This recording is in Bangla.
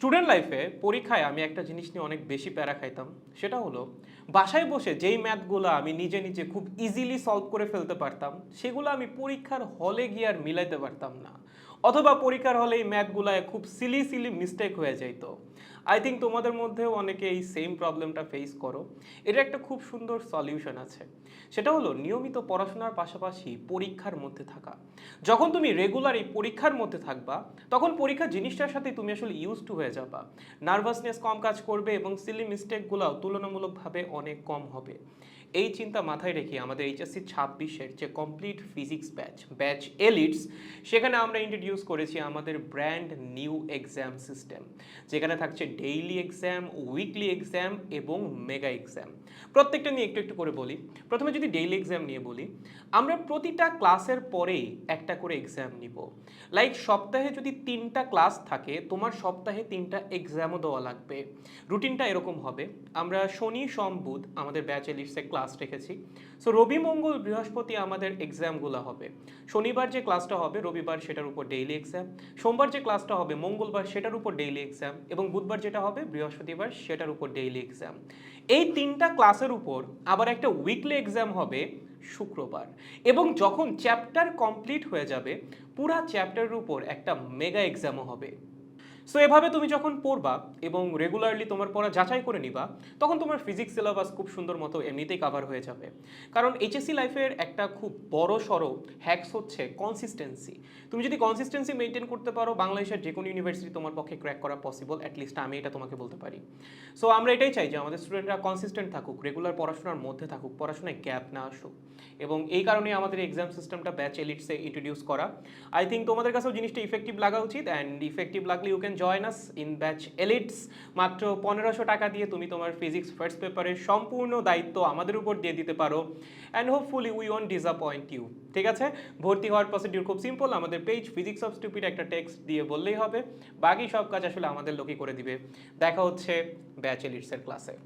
স্টুডেন্ট লাইফে পরীক্ষায় আমি একটা জিনিস নিয়ে অনেক বেশি প্যারা খাইতাম, সেটা হলো বাসায় বসে যেই ম্যাথগুলো আমি নিজে নিজে খুব ইজিলি সলভ করে ফেলতে পারতাম, সেগুলো আমি পরীক্ষার হলে গিয়ে আর মিলাইতে পারতাম না। অথবা পরীক্ষার হলে এই ম্যাথগুলায় খুব সিলি সিলি মিস্টেক হয়ে যেত আই থিঙ্ক তোমাদের মধ্যেও অনেকে এই সেম প্রবলেমটা ফেস করো। এটা একটা খুব সুন্দর সলিউশন আছে। সেটা হলো নিয়মিত পড়াশোনার পাশাপাশি পরীক্ষার মধ্যে থাকা। যখন তুমি রেগুলার এই পরীক্ষার মধ্যে থাকবা, তখন পরীক্ষার জিনিসটার সাথে তুমি আসলে ইউজ টু হয়ে যাবা। নার্ভাসনেস কম কাজ করবে এবং সিলি মিস্টেকগুলোও তুলনামূলকভাবে অনেক কম হবে। এই চিন্তা মাথায় রেখে আমাদের এইচএসসি ছাব্বিশের যে complete physics batch batch Elites সেখানে আমরা ইন্ট্রোডিউস করেছি আমাদের ব্র্যান্ড নিউ এক্সাম সিস্টেম যেখানে থাকছে ডেইলি এক্সাম উইকলি এক্সাম এবং মেগা এক্সাম প্রত্যেকটা নিয়ে একটু একটু করে বলি। প্রথমে যদি ডেইলি এক্সাম নিয়ে বলি, আমরা প্রতিটা ক্লাসের পরেই একটা করে এক্সাম নিব। লাইক সপ্তাহে যদি তিনটা ক্লাস থাকে, তোমার সপ্তাহে তিনটা এক্সামও দেওয়া লাগবে। রুটিনটা এরকম হবে। আমরা শনি, সোম, বুধ আমাদের ব্যাচ ক্লাস রেখেছি। সো রবি, মঙ্গল, বৃহস্পতি আমাদের এক্সামগুলো হবে। শনিবার যে ক্লাসটা হবে, রবিবার সেটার উপর ডেইলি এক্সাম সোমবার যে ক্লাসটা হবে, মঙ্গলবার সেটার উপর ডেইলি এক্সাম এবং বুধবার যেটা হবে, বৃহস্পতিবার সেটার উপর ডেইলি এক্সাম এই তিনটা ক্লাসের উপর আবার একটা উইকলি এক্সাম হবে শুক্রবার। এবং যখন চ্যাপ্টার কমপ্লিট হয়ে যাবে, পুরা চ্যাপ্টারের উপর একটা মেগা এক্সামও হবে। সো এভাবে তুমি যখন পড়বা এবং রেগুলারলি তোমার পড়া যাচাই করে নিবা, তখন তোমার ফিজিক্স সিলেবাস খুব সুন্দর মতো এমনিতেই কাভার হয়ে যাবে। কারণ এইচএসসি লাইফের একটা খুব বড় সড়ো হ্যাক্স হচ্ছে কনসিস্টেন্সি তুমি যদি কনসিস্টেন্সি মেনটেন করতে পারো, বাংলাদেশের যে কোনো ইউনিভার্সিটি তোমার পক্ষে ক্র্যাক করা পসিবল অ্যাটলিস্ট আমি এটা তোমাকে বলতে পারি। সো আমরা এটাই চাই যে আমাদের স্টুডেন্টরা কনসিস্টেন্ট থাকুক রেগুলার পড়াশোনার মধ্যে থাকুক, পড়াশোনায় গ্যাপ না আসুক। এবং এই কারণে আমাদের এক্সাম সিস্টেমটা ব্যাচ এলিটসে ইন্ট্রোডিউস করা। আই থিঙ্ক তোমাদের কাছেও জিনিসটা ইফেক্টিভ লাগা উচিত অ্যান্ড ইফেক্টিভ লাগলে you can join us in batch Elites মাত্র পনেরোশো টাকা দিয়ে তুমি তোমার ফিজিক্স ফার্স্ট পেপারের সম্পূর্ণ দায়িত্ব আমাদের উপর দিয়ে দিতে পারো। And hopefully we want disappoint you ঠিক আছে? ভর্তি হওয়ার প্রসিডিউর খুব সিম্পল আমাদের পেজ ফিজিক্স অফ স্টুপিড একটা টেক্সট দিয়ে বললেই হবে। বাকি সব কাজ আসলে আমাদের লোকই করে দিবে। দেখা হচ্ছে ব্যাচ এলিটসের ক্লাসে